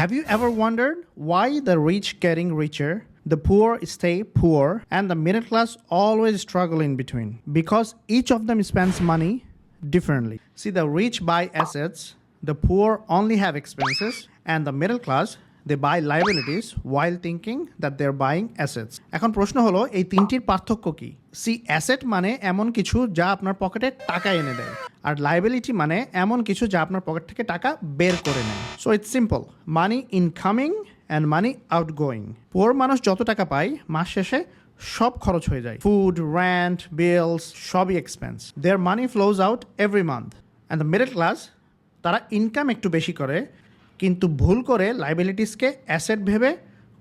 Have you ever wondered why the rich getting richer, the poor stay poor, and the middle class always struggle in between? Because each of them spends money differently. See, the rich buy assets, the poor only have expenses, and the middle class they buy liabilities while thinking that they're buying assets. এখন প্রশ্ন হলো এই তিনটির পার্থক্য কি C asset মানে এমন কিছু যা আপনার পকেটে টাকা এনে দেয় আর লাইবিলিটি মানে এমন কিছু যা আপনার পকেট থেকে টাকা বের করে নেয়। So it's simple money incoming and money outgoing poor মানুষ যত টাকা পায়, মাস শেষে সব খরচ হয়ে যায়। ফুড র্যান্ট বিলস সবই expense their money flows out every month and the middle class তারা ইনকাম একটু বেশি করে, কিন্তু ভুল করে লাইবিলিটিসকে অ্যাসেট ভেবে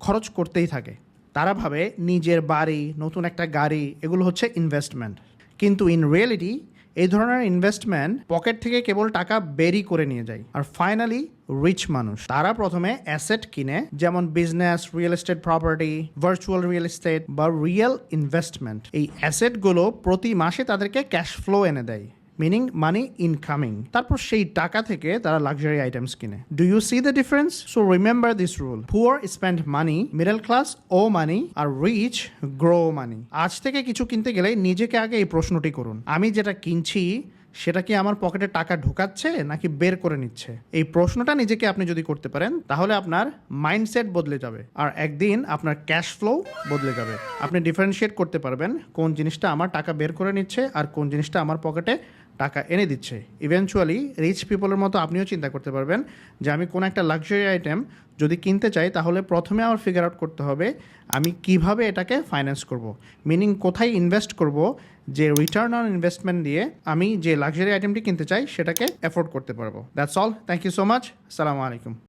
খরচ করতেই থাকে। তারা ভাবে নিজের বাড়ি, নতুন একটা গাড়ি, এগুলো হচ্ছে ইনভেস্টমেন্ট কিন্তু ইন রিয়েলিটি এই ধরনের ইনভেস্টমেন্ট পকেট থেকে কেবল টাকা বেরি করে নিয়ে যায়। আর ফাইনালি রিচ মানুষ। তারা প্রথমে অ্যাসেট কিনে, যেমন business real estate property virtual real estate বা রিয়েল ইনভেস্টমেন্ট এই অ্যাসেটগুলো প্রতি মাসে তাদেরকে ক্যাশ ফ্লো এনে দেয়। মিনিং মানি ইনকামিং তারপর সেই টাকা থেকে তারা লাক্সারি আইটেমস কিনে। Do you see the difference so remember this rule poor spend money middle class owe money R rich grow money আজ থেকে কিছু কিনতে গেলে নিজেকে আগে এই প্রশ্নটি করুন। আমি যেটা কিনছি, সেটা কি আমার পকেটে টাকা ঢোকাচ্ছে নাকি বের করে নিচ্ছে? এই প্রশ্নটা নিজেকে আপনি যদি করতে পারেন, তাহলে আপনার মাইন্ডসেট বদলে যাবে। আর একদিন আপনার ক্যাশ ফ্লো বদলে যাবে। আপনি ডিফারেন্সিয়েট করতে পারবেন কোন জিনিসটা আমার টাকা বের করে নিচ্ছে আর কোন জিনিসটা আমার পকেটে টাকা এনে দিচ্ছে। ইভেনচুয়ালি রিচ পিপলের মতো আপনিও চিন্তা করতে পারবেন যে আমি কোনো একটা লাক্সারি আইটেম যদি কিনতে চাই, তাহলে প্রথমে আমার ফিগার আউট করতে হবে আমি কীভাবে এটাকে ফাইন্যান্স করব। মিনিং কোথায় ইনভেস্ট করব, যে রিটার্ন অন ইনভেস্টমেন্ট দিয়ে আমি যে লাক্সারি আইটেমটি কিনতে চাই, সেটাকে অ্যাফোর্ড করতে পারব। That's all thank you so much আসসালামু আলাইকুম